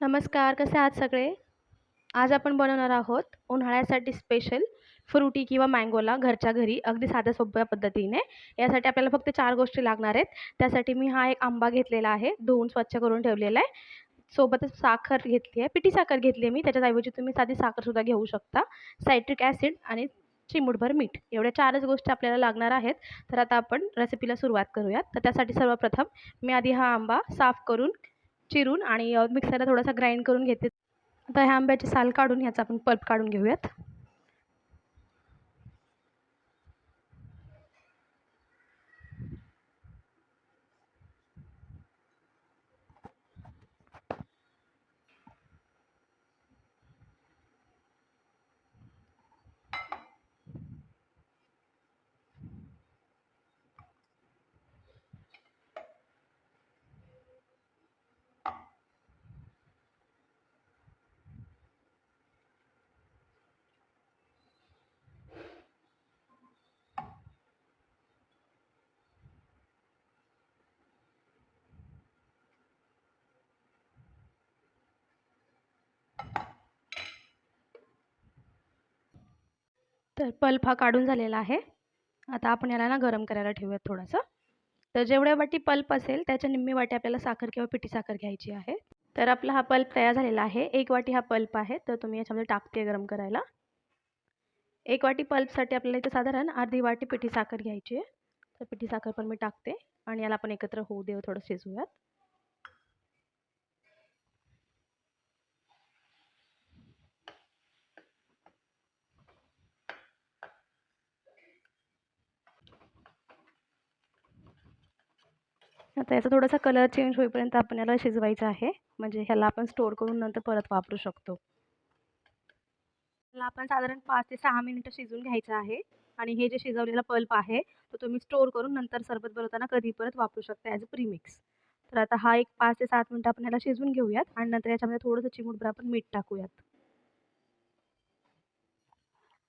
नमस्कार कसे आहात सगळे? आज आपण बनवणार आहोत उन्हाळ्यासाठी स्पेशल फ्रुटी किंवा मँगोला घरच्या घरी अगदी साध्या सोप्या पद्धतीने. यासाठी आपल्याला फक्त चार गोष्टी लागणार आहेत. त्यासाठी मी हा एक आंबा घेतलेला आहे धुवून स्वच्छ करून ठेवलेला आहे. सोबतच साखर घेतली आहे पिठी साखर घेतली आहे मी. त्याच्याऐवजी तुम्ही साधी साखरसुद्धा घेऊ शकता. सायट्रिक ॲसिड आणि चिमूटभर मीठ. एवढ्या चारच गोष्टी आपल्याला लागणार आहेत. तर आता आपण रेसिपीला सुरुवात करूयात. तर त्यासाठी सर्वप्रथम मी आधी हा आंबा साफ करून चिरून आणि मिक्सरला थोडासा ग्राइंड करून घेते. आता ह्या आंब्याची साल काढून ह्याचा आपण पल्प काढून घेऊयात. तर पल्प हा काढून झालेला आहे. आता आपण याला ना गरम करायला ठेवूयात थोडंसं. तर जेवढ्या वाटी पल्प असेल त्याच्या निम्मी वाटी आपल्याला साखर किंवा पिठी साखर घ्यायची आहे. तर आपला हा पल्प तयार झालेला आहे. एक वाटी हा पल्प आहे तर तुम्ही याच्यामध्ये टाकते गरम करायला. एक वाटी पल्पसाठी आपल्याला इथं साधारण अर्धी वाटी पिठी साखर घ्यायची आहे. तर पिठी साखर पण मी टाकते आणि याला आपण एकत्र होऊ देऊ थोडं शिजवूयात. आता याचा थोडासा कलर चेंज होईपर्यंत आपण याला शिजवायचं आहे. म्हणजे ह्याला आपण स्टोअर करून नंतर परत वापरू शकतो. ह्याला आपण साधारण पाच ते सहा मिनिटं शिजवून घ्यायचं आहे. आणि हे जे शिजवलेला पल्प आहे तो तुम्ही स्टोर करून नंतर सरबत बनवताना कधी परत वापरू शकता ॲज अ प्रीमिक्स तर आता हा एक पाच ते सात मिनटं आपण ह्याला शिजवून घेऊयात आणि नंतर याच्यामध्ये थोडंसं चिमूटभर आपण मीठ टाकूयात.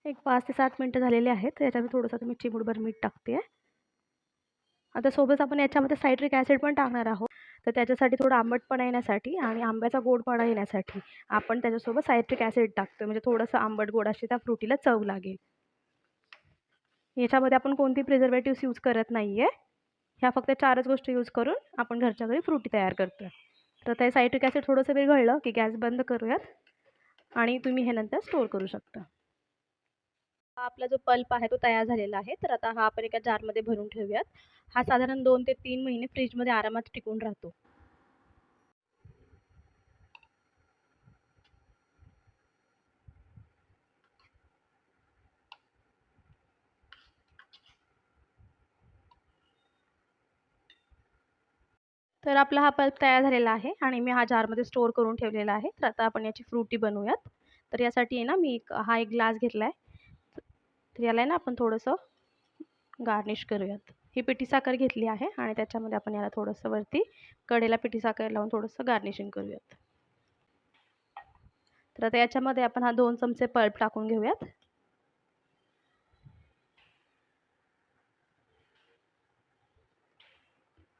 एक पाच ते सात मिनटं झालेले आहेत. तर याच्यामध्ये थोडंसं तुम्ही चिमूटभर मीठ टाकते आहे आता सोबत आपण याच्यामध्ये सायट्रिक ॲसिड पण टाकणार आहोत. तर त्याच्यासाठी थोडं आंबटपणा येण्यासाठी आणि आंब्याचा गोडपणा येण्यासाठी आपण त्याच्यासोबत सायट्रिक ॲसिड टाकतो म्हणजे थोडंसं आंबट गोड अशी त्या फ्रुटीला चव लागेल. याच्यामध्ये आपण कोणती प्रिझर्वेटिव्स यूज करत नाही आहे ह्या फक्त चारच गोष्टी यूज करून आपण घरच्या घरी फ्रुटी तयार करतो आहे तर ते सायट्रिक ॲसिड थोडंसं विरघळलं की गॅस बंद करूयात आणि तुम्ही हे नंतर स्टोअर करू शकता. हा आपला जो पल्प आहे तो तयार झालेला आहे. तर आता हा आपण एका जारमध्ये भरून ठेवूयात. हा साधारण दोन ते तीन महिने फ्रीजमध्ये आरामात टिकून राहतो. तर आपला हा पल्प तयार झालेला आहे आणि मी हा जारमध्ये स्टोअर करून ठेवलेला आहे. तर आता आपण याची फ्रुटी बनवूयात. तर यासाठी आहे ना मी एक हा एक ग्लास घेतला आहे तर याला आहे ना आपण थोडंसं गार्निश करूयात. ही पिठी साखर घेतली आहे आणि त्याच्यामध्ये आपण याला थोडंसं वरती कडेला पिठी साखर लावून थोडंसं गार्निशिंग करूयात. तर आता याच्यामध्ये आपण हा दोन चमचे पल्प टाकून घेऊयात.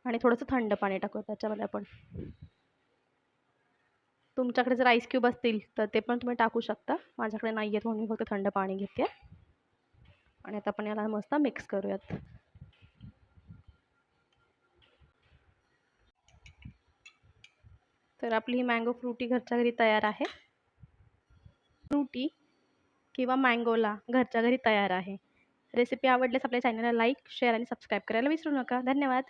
आणि थोडंसं थंड पाणी टाकूयात त्याच्यामध्ये आपण. तुमच्याकडे जर आईस क्यूब असतील तर ते पण तुम्ही टाकू शकता. माझ्याकडे नाही आहेत म्हणून मी फक्त थंड पाणी घेते. आणि आता आपण याला मस्त मिक्स करूयात. तर आपली ही मँगो फ्रुटी घरच्या घरी तयार आहे. फ्रुटी किंवा मँगोला घरच्या घरी तयार आहे. रेसिपी आवडल्यास आपल्या चॅनलला लाईक शेअर आणि सबस्क्राईब करायला विसरू नका. धन्यवाद.